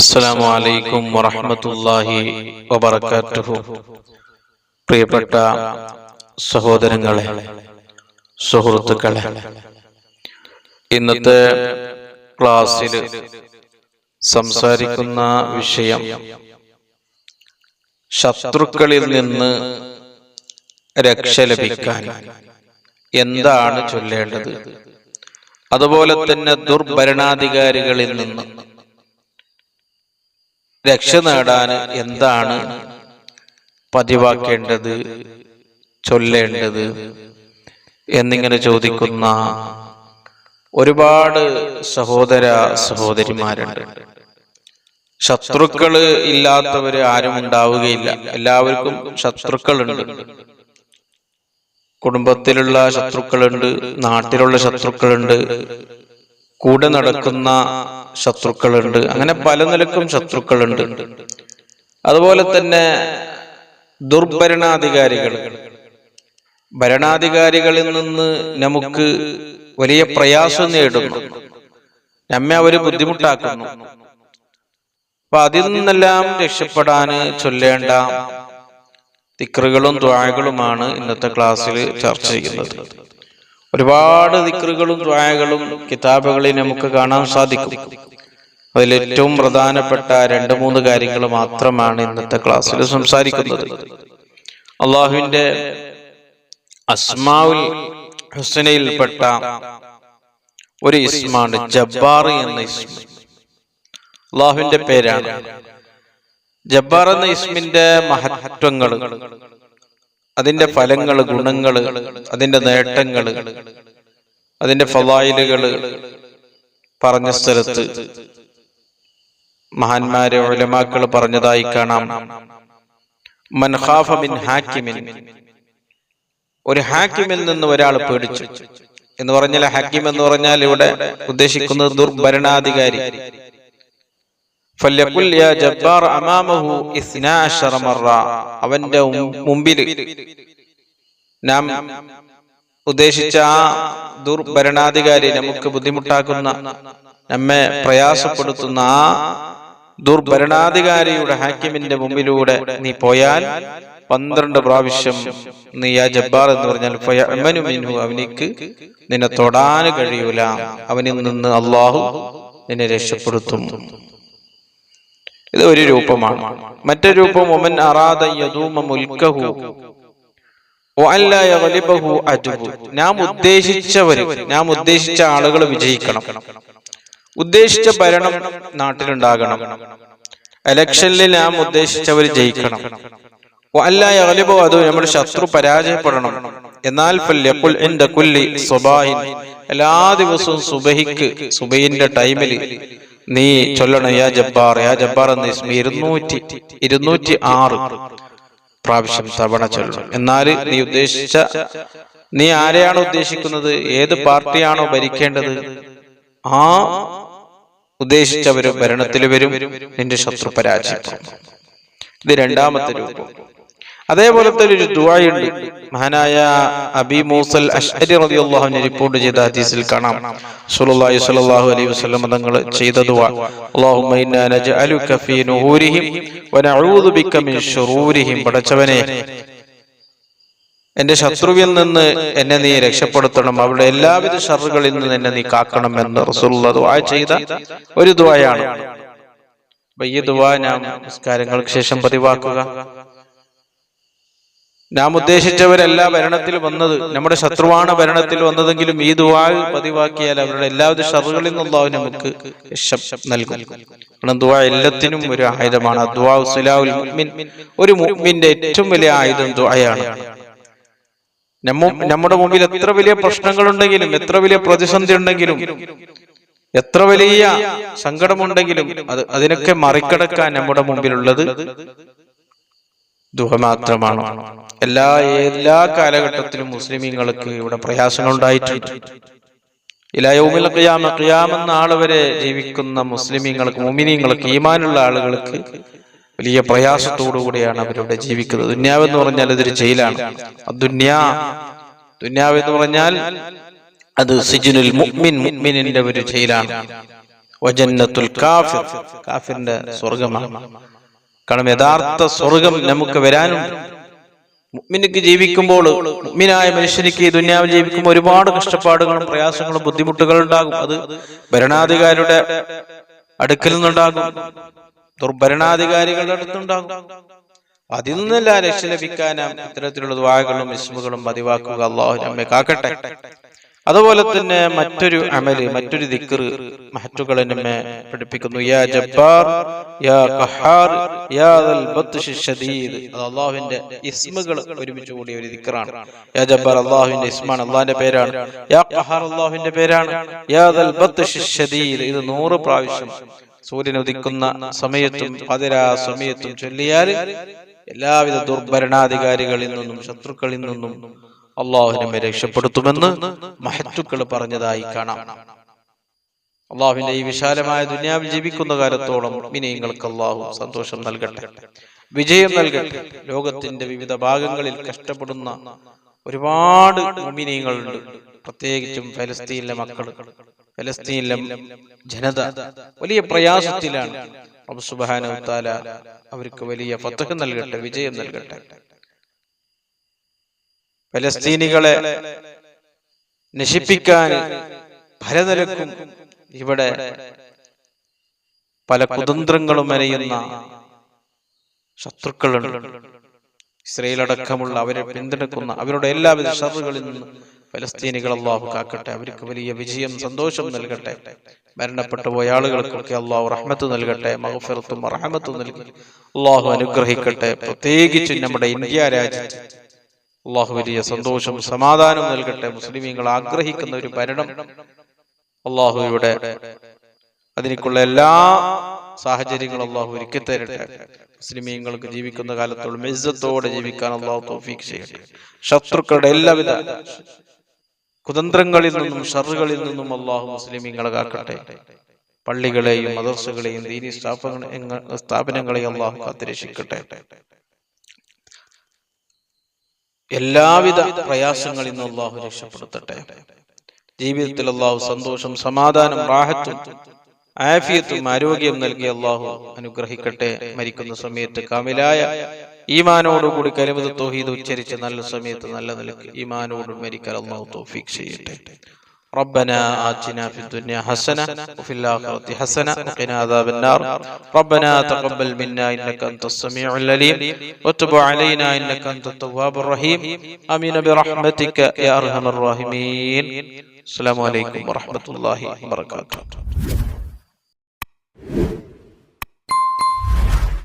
അസ്സലാമു അലൈക്കും വറഹ്മത്തുള്ളാഹി വബറകാതുഹു പ്രിയപ്പെട്ട സഹോദരങ്ങളെ സുഹൃത്തുക്കളെ ഇന്നത്തെ ക്ലാസ്സിൽ സംസാരിക്കുന്ന വിഷയം ശത്രുക്കളിൽ നിന്ന് രക്ഷ ലഭിക്കാൻ എന്താണ് ചൊല്ലേണ്ടത്? അതുപോലെ തന്നെ ദുർഭരണാധികാരികളിൽ നിന്ന് രക്ഷ നേടാൻ എന്താണ് പതിവാക്കേണ്ടത് ചൊല്ലേണ്ടത് എന്നിങ്ങനെ ചോദിക്കുന്ന ഒരുപാട് സഹോദര സഹോദരിമാരുണ്ട്. ശത്രുക്കൾ ഇല്ലാത്തവര് ആരും ഉണ്ടാവുകയില്ല. എല്ലാവർക്കും ശത്രുക്കളുണ്ട്. കുടുംബത്തിലുള്ള ശത്രുക്കളുണ്ട് നാട്ടിലുള്ള ശത്രുക്കളുണ്ട്. കൂടെ നടക്കുന്ന ശത്രുക്കളുണ്ട്. അങ്ങനെ പല നിലക്കും ശത്രുക്കളുണ്ട്. അതുപോലെ തന്നെ ദുർഭരണാധികാരികൾ. ഭരണാധികാരികളിൽ നിന്ന് നമുക്ക് വലിയ പ്രയാസം നേടുന്നു. നമ്മെ അവർ ബുദ്ധിമുട്ടാക്കുന്നു. അപ്പൊ അതിൽ നിന്നെല്ലാം രക്ഷപ്പെടാന് ചൊല്ലേണ്ട തിക്രുകളും ദ്വായകളുമാണ് ഇന്നത്തെ ക്ലാസ്സിൽ ചർച്ച ചെയ്യുന്നത്. ഒരുപാട് ദിക്റുകളും ദ്വായകളും കിതാബുകളിൽ നമുക്ക് കാണാൻ സാധിക്കും. അതിലേറ്റവും പ്രധാനപ്പെട്ട രണ്ട് മൂന്ന് കാര്യങ്ങൾ മാത്രമാണ് ഇന്നത്തെ ക്ലാസ്സിൽ സംസാരിക്കുന്നത്. അള്ളാഹുവിന്റെ അസ്മാവുൽ ഹുസനയിൽപ്പെട്ട ഒരു ഇസ്മാണ് ജബ്ബാർ എന്ന ഇസ്മ അള്ളാഹുവിന്റെ പേരാണ്. ജബ്ബാർ എന്ന ഇസ്മിന്റെ മഹത്വങ്ങൾ. അതിന്റെ ഫലങ്ങൾ ഗുണങ്ങൾ അതിന്റെ നേട്ടങ്ങൾ അതിന്റെ ഫലായിലുകൾ പറഞ്ഞ സ്ഥലത്ത് മഹാന്മാരെ ഒലമാക്കൾ പറഞ്ഞതായി കാണാം. മൻഹാഫമിൻ ഹാക്കിമിൻ. ഒരു ഹാക്കിമിൽ നിന്ന് ഒരാൾ പേടിച്ചു എന്ന് പറഞ്ഞാൽ ഹാക്കിം എന്ന് പറഞ്ഞാൽ ഇവിടെ ഉദ്ദേശിക്കുന്നത് ദുർഭരണാധികാരി. അവന്റെ മുമ്പിൽ നാം ഉദ്ദേശിച്ച ആ ദുർഭരണാധികാരി നമുക്ക് ബുദ്ധിമുട്ടാക്കുന്ന നമ്മെ പ്രയാസപ്പെടുത്തുന്ന ആ ദുർഭരണാധികാരിയുടെ ഹാക്കിമിന്റെ മുമ്പിലൂടെ നീ പോയാൽ പന്ത്രണ്ട് പ്രാവശ്യം നീ ആ ജബ്ബാർ എന്ന് പറഞ്ഞാൽ മിൻഹു അവനിക്ക് നിന്നെ തൊടാൻ കഴിയൂല. അവനിൽ നിന്ന് അള്ളാഹു നിന്നെ രക്ഷപ്പെടുത്തും. ഇത് ഒരു രൂപമാണ്. മറ്റൊരു രൂപം ഒമൻ അറാദ യദൂമ മുൽക്കഹു. വഅല്ല യഗ്ലിബഹു അജ്ബു. നാം ഉദ്ദേശിച്ചവര് നാം ഉദ്ദേശിച്ച ആളുകൾ വിജയിക്കണം. ഉദ്ദേശിച്ച ഭരണം നാട്ടിലുണ്ടാകണം. എലക്ഷനിൽ നാം ഉദ്ദേശിച്ചവർ ജയിക്കണം. വഅല്ല യഗ്ലിബു അത് നമ്മുടെ ശത്രു പരാജയപ്പെടണം. എന്നാൽ എല്ലാ ദിവസവും സുബഹിക്ക് സുബഹിന്റെ ടൈമിൽ നീ ചൊല്ലണം യാ ജബ്ബാർ യാ ജബ്ബാർ എന്ന ഇസ്മി ഇരുന്നൂറ്റി ഇരുന്നൂറ്റി ആറ് പ്രാവശ്യം തവണ ചൊല്ലണം. എന്നാൽ നീ ഉദ്ദേശിച്ച നീ ആരെയാണ് ഉദ്ദേശിക്കുന്നത്? ഏത് പാർട്ടിയാണോ ഭരിക്കേണ്ടത്? ആ ഉദ്ദേശിച്ചവരും ഭരണത്തിൽ വരും. നിന്റെ ശത്രു പരാജയപ്പെടും ഇത് രണ്ടാമത്തെ രൂപം. അതേപോലത്തെ ഒരു ദുവായുണ്ട് മഹാനായ അബി മൂസൽ അഷ്അരി റളിയല്ലാഹു അൻഹു റിപ്പോർട്ട് ചെയ്ത ഹദീസിൽ കാണാം. റസൂലുള്ളാഹി സ്വല്ലല്ലാഹു അലൈഹി വസല്ലം തങ്ങൾ ചെയ്ത ദുആ. അല്ലാഹുമ്മ ഇന്നാ നജ്അലുക ഫീ നുഹൂരിഹിം വനഊദു ബിക മിൻ ശുറൂരിഹിം. പടച്ചവനെ എന്റെ ശത്രുവിൽ നിന്ന് എന്നെ നീ രക്ഷപ്പെടുത്തണം. അവരുടെ എല്ലാവിധ ഷറുകളിൽ നിന്ന് എന്നെ നീ കാക്കണം എന്ന് റസൂലുള്ള ദുആ ചെയ്ത ഒരു ദുആയാണ്. അപ്പൊ ഈ ദുആ ഞാൻ നിസ്കാരങ്ങൾക്ക് ശേഷം പതിവാക്കുക. നാം ഉദ്ദേശിച്ചവരല്ല ഭരണത്തിൽ വന്നത് നമ്മുടെ ശത്രുവാണ് ഭരണത്തിൽ വന്നതെങ്കിലും ഈ ദുവാൽ പതിവാക്കിയാൽ അവരുടെ എല്ലാവിധ ഷറുകളിൽ നിന്നുള്ള നമുക്ക് നൽകും. കാരണം ദുവാ എല്ലാത്തിനും ഒരു ആയുധമാണ്. ദുവാ സുലാവുൽ മുഅ്മിൻ. ഒരു മുമ്പിന്റെ ഏറ്റവും വലിയ ആയുധം ദുആയാണ്. നമ്മ നമ്മുടെ മുമ്പിൽ എത്ര വലിയ പ്രശ്നങ്ങളുണ്ടെങ്കിലും എത്ര വലിയ പ്രതിസന്ധി ഉണ്ടെങ്കിലും എത്ര വലിയ സങ്കടമുണ്ടെങ്കിലും അത് അതിനൊക്കെ മറികടക്കാൻ നമ്മുടെ മുമ്പിലുള്ളത് ദുഹ മാത്രമാണ് എല്ലാ എല്ലാ കാലഘട്ടത്തിലും മുസ്ലിമീങ്ങൾക്ക് ഇവിടെ പ്രയാസങ്ങൾ ഉണ്ടായിട്ടുണ്ട് ഇലായോമിൽ ഖിയാമ ഖിയാമെന്ന ആൾ വരെ ജീവിക്കുന്ന മുസ്ലിമീങ്ങൾക്ക് മുമിനീങ്ങൾക്ക് ഈമാനുള്ള ആളുകൾക്ക് വലിയ പ്രയാസത്തോടു കൂടിയാണ് അവരിവിടെ ജീവിക്കുന്നത്. ദുന്യാവ് എന്ന് പറഞ്ഞാൽ അതൊരു ജയിലാണ്. ദുന്യാ ദുന്യാവ് എന്ന് പറഞ്ഞാൽ അത് സിജുനുൽ മുഅ്മിൻ മുഅ്മിനിന്റെ ഒരു ജയിലാണ്. വജന്നത്തുൽ കാഫിർ കാഫിറിന്റെ സ്വർഗമാണ് കാരണം യഥാർത്ഥ സ്വർഗം നമുക്ക് വരാനുണ്ട്. മിനിക്ക് ജീവിക്കുമ്പോൾ മുഅ്മിനായ മനുഷ്യനിക്ക് ഈ ദുന്യാവിൽ ജീവിക്കുമ്പോൾ ഒരുപാട് കഷ്ടപ്പാടുകളും പ്രയാസങ്ങളും ബുദ്ധിമുട്ടുകളും ഉണ്ടാകും. അത് ഭരണാധികാരിയുടെ അടുക്കിൽ നിന്നുണ്ടാകും. ദുർഭരണാധികാരികളുടെ അടുത്തുണ്ടാകും അതിൽ നിന്നെല്ലാം രക്ഷ ലഭിക്കാനാം ഇത്തരത്തിലുള്ള ദ്വാകളും വിസ്മുകളും പതിവാക്കുക. അള്ളാഹു നമ്മെ കാക്കട്ടെ. അതുപോലെ തന്നെ മറ്റൊരു അമൽ മറ്റൊരു ദിക്കർ മഹറ്റുകൾ നമ്മെ പഠിപ്പിക്കുന്നു. യാ ജബ്ബാർ യാ ഖഹാർ യാ ദൽ ഷദീദ് അത് അള്ളാഹുവിന്റെ ഇസ്മുകൾ ഒരുമിച്ച് കൂടിയ ഒരു ദിക്കറാണ് യാ ജബ്ബാർ അള്ളാഹുവിന്റെ ഇസ്മാണ് അള്ളാഹിന്റെ പേരാണ്. യാ ഖഹാർ അള്ളാഹുവിന്റെ പേരാണ്. യാ ദൽ ഷദീദ് ഇത് നൂറ് പ്രാവശ്യം സൂര്യൻ ഉദിക്കുന്ന സമയത്തും പതിരാ സമയത്തും ചൊല്ലിയാൽ എല്ലാവിധ ദുർഭരണാധികാരികളിൽ നിന്നും ശത്രുക്കളിൽ നിന്നും അള്ളാഹു നമ്മെ രക്ഷപ്പെടുത്തുമെന്ന് മഹത്തുക്കൾ പറഞ്ഞതായി കാണാം. അള്ളാഹുവിന്റെ ഈ വിശാലമായ ദുനിയാവിൽ ജീവിക്കുന്ന കാലത്തോളം മിനിയങ്ങൾക്ക് അള്ളാഹു സന്തോഷം നൽകട്ടെ. വിജയം നൽകട്ടെ. ലോകത്തിന്റെ വിവിധ ഭാഗങ്ങളിൽ കഷ്ടപ്പെടുന്ന ഒരുപാട് മുമിനിയങ്ങളുണ്ട് പ്രത്യേകിച്ചും ഫലസ്തീനിലെ മക്കൾ. ഫലസ്തീനിലെ ജനത വലിയ പ്രയാസത്തിലാണ്. അബു സുബാന താല അവർക്ക് വലിയ ഫത്തഹ് നൽകട്ടെ വിജയം നൽകട്ടെ. ഫലസ്തീനികളെ നശിപ്പിക്കാൻ പല ഇവിടെ പല കുതന്ത്രങ്ങളും മെനയുന്ന ശത്രുക്കളുണ്ട്. ഇസ്രയേൽ അടക്കമുള്ള അവരെ പിന്തുണക്കുന്ന അവരുടെ എല്ലാവിധ ഷറുകളിൽ നിന്നും ഫലസ്തീനികൾ അള്ളാഹു കാക്കട്ടെ. അവർക്ക് വലിയ വിജയം സന്തോഷം നൽകട്ടെ. മരണപ്പെട്ടു പോയ ആളുകൾക്കൊക്കെ അള്ളാഹു റഹ്മത്ത് നൽകട്ടെ മഹഫിറത്തും റഹ്മത്തും നൽകി. അള്ളാഹു അനുഗ്രഹിക്കട്ടെ. പ്രത്യേകിച്ച് നമ്മുടെ ഇന്ത്യ രാജ്യത്ത് അള്ളാഹു വലിയ സന്തോഷം സമാധാനം നൽകട്ടെ. മുസ്ലിമീങ്ങൾ ആഗ്രഹിക്കുന്ന ഒരു ഭരണം അള്ളാഹു ഇവിടെ അതിനേക്കുള്ള എല്ലാ സാഹചര്യങ്ങളും അള്ളാഹു ഒരുക്കി തരട്ടെ. മുസ്ലിമീങ്ങൾക്ക് ജീവിക്കുന്ന കാലത്തോളം മെസ്സത്തോടെ ജീവിക്കാൻ അള്ളാഹു തോഫീക്ക് ചെയ്യട്ടെ. ശത്രുക്കളുടെ എല്ലാവിധ കുതന്ത്രങ്ങളിൽ നിന്നും ഷറുകളിൽ നിന്നും അള്ളാഹു മുസ്ലിമീങ്ങളെ കാക്കട്ടെ. പള്ളികളെയും മദർസുകളെയും ദീനി സ്ഥാപന സ്ഥാപനങ്ങളെയും അള്ളാഹു കാത്തിരക്ഷിക്കട്ടെ. എല്ലാവിധ പ്രയാസങ്ങളിൽ നിന്ന് അള്ളാഹു രക്ഷപ്പെടുത്തട്ടെ. ജീവിതത്തിൽ അള്ളാഹു സന്തോഷം സമാധാനം റാഹത്തും ആഫിയത്തും ആരോഗ്യം നൽകി അള്ളാഹു അനുഗ്രഹിക്കട്ടെ. മരിക്കുന്ന സമയത്ത് കാമിലായ ഈമാനോടുകൂടി കലിമത് തോഹീദ് ഉച്ചരിച്ച് നല്ല സമയത്ത് നല്ല നിലയ്ക്ക് ഈമാനോട് മരിക്കാൻ അള്ളാഹു തോഫീക്ക് ചെയ്യട്ടെ. ربنا آتنا في الدنيا حسنة وفي الآخرة حسنة وقنا عذاب النار ربنا تقبل منا إنك أنت السميع العليم وتب علينا إنك أنت التواب الرحيم آمين برحمتك يا أرحم الراحمين السلام عليكم ورحمة الله وبركاته